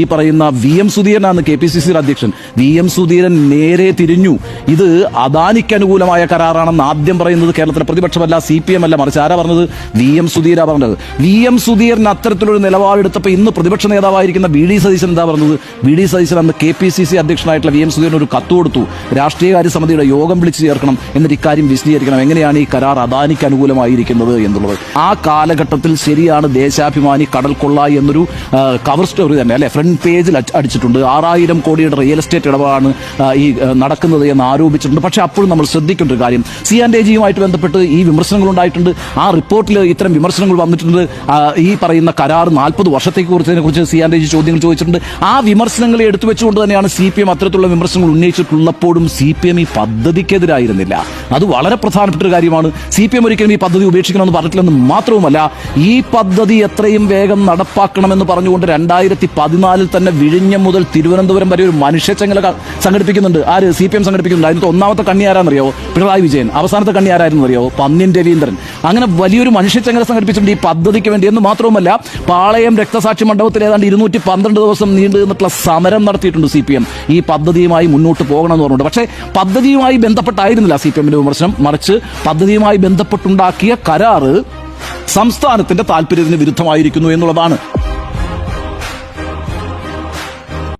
ഈ പറയുന്ന V M സുധീരനാണ് കെ പി സി സി അധ്യക്ഷൻ വി എം സുധീരൻ നേരെ തിരിഞ്ഞു. ഇത് അദാനിക്ക് അനുകൂലമായ കരാറാണെന്ന് ആദ്യം പറയുന്നത് കേരളത്തിലെ പ്രതിപക്ഷമല്ല സി പി എം അല്ല. മറിച്ച് ആരാ പറഞ്ഞത്? വി എം സുധീര പറഞ്ഞത്. വി എം സുധീരൻ അത്തരത്തിലൊരു നിലപാടെടുത്തപ്പോൾ ഇന്ന് പ്രതിപക്ഷ നേതാവായിരിക്കുന്ന വി ഡി സതീശൻ എന്താ പറഞ്ഞത്? വി ഡി സതീശൻ അന്ന് കെ പി സി സി അധ്യക്ഷനായിട്ടുള്ള വി എം സുധീരൻ ഒരു കത്ത് കൊടുത്തു. രാഷ്ട്രീയകാര്യ സമിതിയുടെ യോഗം വിളിച്ചു ചേർക്കണം എന്നിട്ട് ഇക്കാര്യം വിശദീകരിക്കണം. എങ്ങനെയാണ് ഈ കരാർ അദാനിക്ക് അനുകൂലമായിരിക്കുന്നത് എന്നുള്ളത്. ആ കാലഘട്ടത്തിൽ ശരിയാണ് ദേശാഭിമാനി കടൽ കൊള്ള എന്നൊരു കവർ സ്റ്റോറി തന്നെ അല്ലെ? ഫ്രണ്ട് പേജിൽ അടിച്ചിട്ടുണ്ട്. ആറായിരം കോടിയുടെ റിയൽ എസ്റ്റേറ്റ് ഇടപാടാണ് ഈ നടക്കുന്നത് എന്ന് ആരോപിച്ചിട്ടുണ്ട്. പക്ഷെ അപ്പോഴും നമ്മൾ ശ്രദ്ധിക്കേണ്ട ഒരു കാര്യം. സി ആൻഡ് എ ജിയുമായിട്ട് ബന്ധപ്പെട്ട് ഈ വിമർശനങ്ങൾ ഉണ്ടായിട്ടുണ്ട്. ആ റിപ്പോർട്ടിൽ ഇത്തരം വിമർശനങ്ങൾ വന്നിട്ടുണ്ട്. ഈ പറയുന്ന കരാർ നാൽപ്പത് വർഷത്തേക്ക് കുറിച്ചതിനെ കുറിച്ച് സി ആൻഡ് എ ജി ചോദ്യങ്ങൾ ചോദിച്ചിട്ടുണ്ട്. ആ വിമർശനങ്ങളെ എടുത്തു വെച്ചുകൊണ്ട് തന്നെയാണ് സി പി എം അത്തരത്തിലുള്ള വിമർശനങ്ങൾ ഉന്നയിച്ചിട്ടുള്ളപ്പോഴും സി പി എം ഈ പദ്ധതിക്കെതിരായിരുന്നില്ല. അത് വളരെ പ്രധാനപ്പെട്ട ഒരു കാര്യമാണ്. സി പി എം ഒരിക്കലും ഈ പദ്ധതി ഉപേക്ഷിക്കണമെന്ന് പറഞ്ഞിട്ടില്ലെന്ന് മാത്രവുമല്ല ഈ പദ്ധതി എത്രയും വേഗം നടപ്പാക്കണമെന്ന് പറഞ്ഞുകൊണ്ട് രണ്ടായിരത്തി പതിനാലിൽ തന്നെ വിഴിഞ്ഞം മുതൽ തിരുവനന്തപുരം വരെ ഒരു മനുഷ്യച്ചങ്ങല സംഘടിപ്പിക്കുന്നുണ്ട്. ആര്? സി പി എം സംഘടിപ്പിക്കുന്നുണ്ട്. അതിനകത്ത് ഒന്നാമത്തെ കണ്ണി ആരാന്നറിയാവോ പിണറായി വിജയൻ. അവസാനത്തെ കണ്ണി ആരായിരുന്നു അറിയോ പന്നിൻ രവീന്ദ്രൻ. അങ്ങനെ വലിയൊരു മനുഷ്യച്ചങ്ങല സംഘടിപ്പിച്ചിട്ടുണ്ട് ഈ പദ്ധതിക്ക് വേണ്ടി. എന്ന് മാത്രവുമല്ല പാളയം രക്തസാക്ഷി മണ്ഡപത്തിൽ ഏതാണ്ട് ഇരുന്നൂറ്റി പന്ത്രണ്ട് ദിവസം നീണ്ടു നിന്നിട്ടുള്ള സമരം നടത്തിയിട്ടുണ്ട് സി പി എം. ഈ പദ്ധതിയുമായി മുന്നോട്ട് പോകണമെന്ന് പറഞ്ഞിട്ടുണ്ട്. പക്ഷേ പദ്ധതിയുമായി ബന്ധപ്പെട്ടായിരുന്നില്ല സി പി എമ്മിന്റെ വിമർശനം. മറിച്ച് പദ്ധതിയുമായി ബന്ധപ്പെട്ടുണ്ടാക്കിയ കരാറ് സംസ്ഥാനത്തിന്റെ താല്പര്യത്തിന് വിരുദ്ധമായിരിക്കുന്നു എന്നുള്ളതാണ്